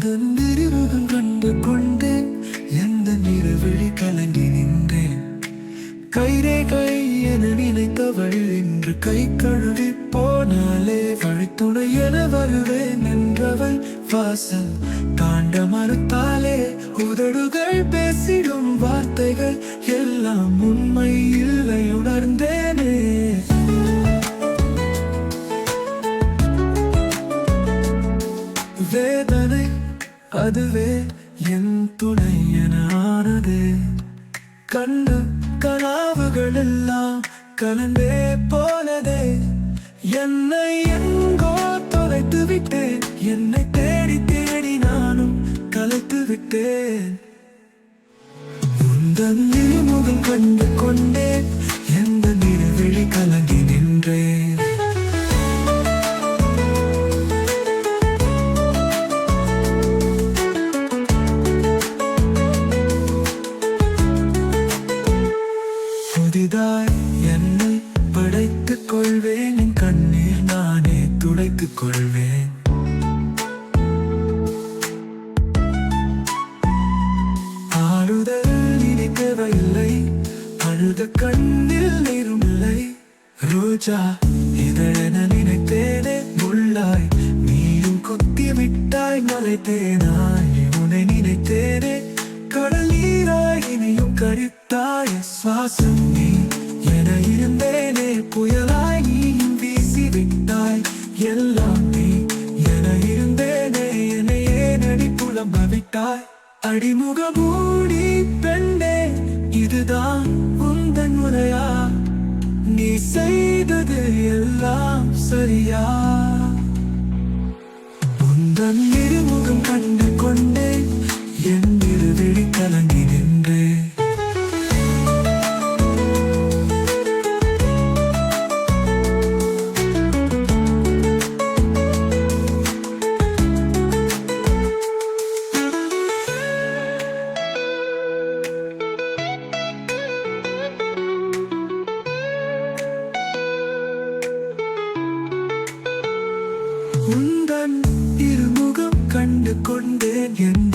எந்த நிறுவகம் கண்டு கொண்டேன் எந்த நிறவிழி கலங்கி நின்றேன். கைரே கை என நினைத்தவள் இன்று கை கழுவி போனாலே வழித்துணை என வருவேன் என்றவள் வாசல் தாண்ட மறுத்தாலே உதடுகள் பேசிடும் வார்த்தைகள் அதுவே என் துணை என ஆனது கண்ட கனாவுகள் எல்லாம் கலந்தே போனதே. என்னை எங்கோ தொலைத்து விட்டேன். என்னை தேடி தேடி நானும் கலைத்து விட்டேன். உந்தன் முகம் கண்டு கொண்டேன். எந்த நிறவிழி கலங்கி புதிதாய் என்னை படைத்துக் கொள்வேன். என் கண்ணீர் நானே துடைத்துக் கொள்வேன். ஆறுதல் இனி தேவையில்லை அழுத கண்ணில் நீருமில்லை. ரோஜா இதழென நினைத்தேனே. முள்ளாய் நீயும் கொத்தி விட்டாய் மலைத்தேனாய் இருந்தேனே புயலாய் நீயும் வீசி விட்டாய். எல்லாம் நீ என இருந்தேனே என்னை ஏனடி புலம்ப விட்டாய் அடிமுக மூடி பெண்ணே இதுதான் உந்தன் முறையா நீ செய்தது எல்லாம் சரியா? உந்தன் இருமுகம் கண்டு கொண்டே உந்தன் இருமுகம் கண்டு கொண்டேன் என்